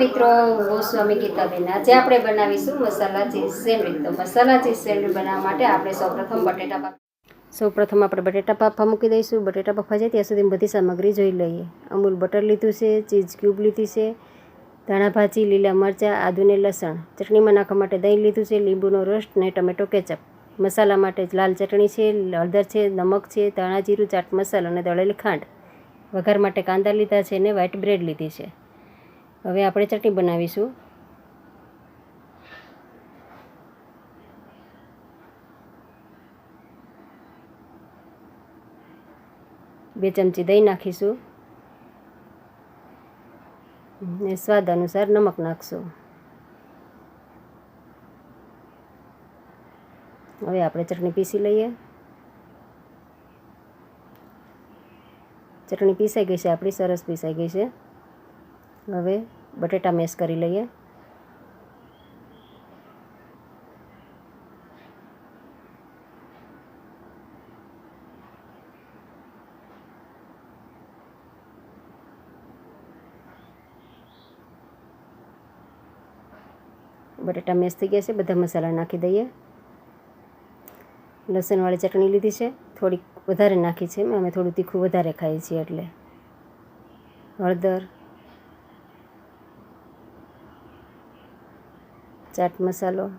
મિત્રો ગોસ્વામી ગીતાબેન આજે આપણે બનાવીશું મસાલા ચીઝ સેન્ડવિચ. તો મસાલા ચીઝ સેન્ડવિચ બનાવવા માટે આપણે સૌપ્રથમ બટેટા બાફ સૌપ્રથમ આપણે બટેટા બાફવા મૂકી દઈશું. બટેટા બાફવા જાય ત્યાં સુધી બધી સામગ્રી જોઈ લઈએ. અમૂલ બટર લીધું છે, ચીઝ ક્યુબ લીધી છે, ધાણા ભાજી, લીલા મરચાં, આદુ ને લસણ. ચટણીમાં નાખવા માટે દહીં લીધું છે, લીંબુનો રસ ને ટમેટો કેચઅપ. મસાલા માટે લાલ ચટણી છે, હળદર છે, નમક છે, ધાણા જીરું, ચાટ મસાલો અને દળેલી ખાંડ. વઘાર માટે કાંદા લીધા છે ને વ્હાઇટ બ્રેડ લીધી છે. હવે આપણે ચટણી બનાવીશું. બે ચમચી દહીં નાખીશું. ને સ્વાદ અનુસાર નમક નાખશું. હવે આપણે ચટણી પીસી લઈએ. ચટણી પીસાઈ ગઈ છે, આપણી સરસ પીસાઈ ગઈ છે. હવે બટેટા મેશ કરી લઈએ. બટેટા મેશ થઈ ગયા છે, બધા મસાલા નાખી દઈએ. લસણવાળી ચટણી લીધી છે, થોડીક વધારે નાખી છે અમે થોડું તીખું વધારે ખાઈએ છીએ એટલે. હળદર ચાટ મસાલો,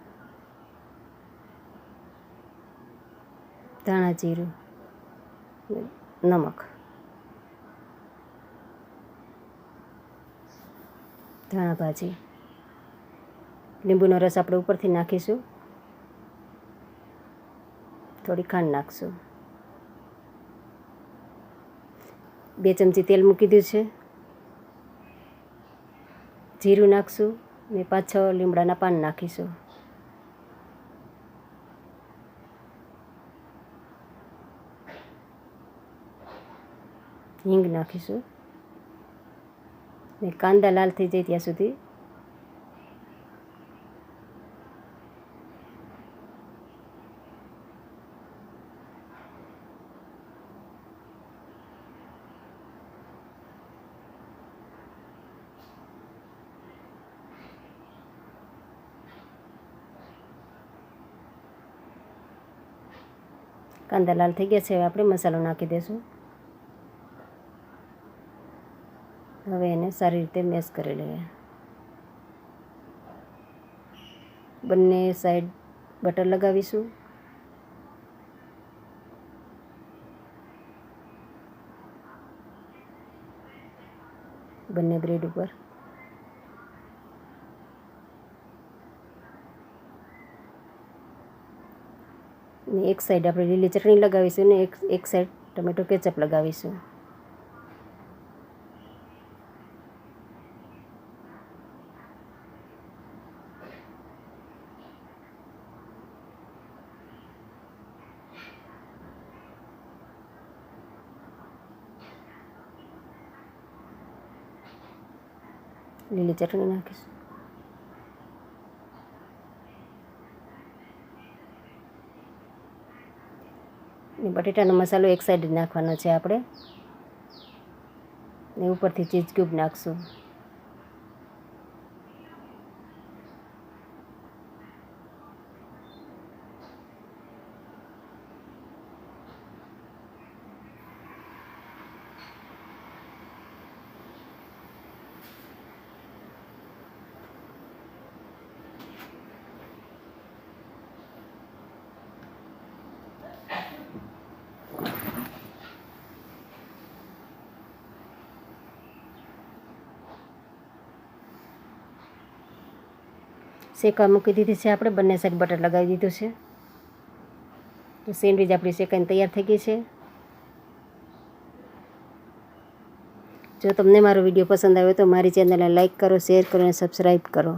ધાણા જીરું, નમક, ધાણા ભાજી. લીંબુનો રસ આપણે ઉપરથી નાખીશું. થોડી ખાંડ નાખશું. બે ચમચી તેલ મૂકી દીધું છે. જીરું નાખશું. ને પાંચ છ લીમડાના પાન નાખીશું. હિંગ નાખીશું. ને કાંદા લાલ થઈ જાય ત્યાં સુધી કાંદા લાલ થઈ ગયા છે. હવે આપણે મસાલો નાખી દઈશું હવે એને સારી રીતે મેશ કરી લઈએ. બંને સાઈડ બટર લગાવીશું. બંને બ્રેડ ઉપર. ને એક સાઈડ આપણે લીલી ચટણી લગાવીશું ને એક એક સાઈડ ટમેટો કેચઅપ લગાવીશું. લીલી ચટણી નાખીશું. બટેટાનો મસાલો એક સાઈડ નાખવાનો છે આપણે. ને ઉપરથી ચીઝ ક્યુબ નાખશું. શેકવા મૂકી દીધી છે આપણે. બંને સાઈડ બટર લગાવી દીધું છે. તો સેન્ડવીચ આપણી શેકાઈને તૈયાર થઈ ગઈ છે. જો તમને મારો વીડિયો પસંદ આવ્યો તો મારી ચેનલને લાઇક કરો શેર કરો અને સબસ્ક્રાઈબ કરો.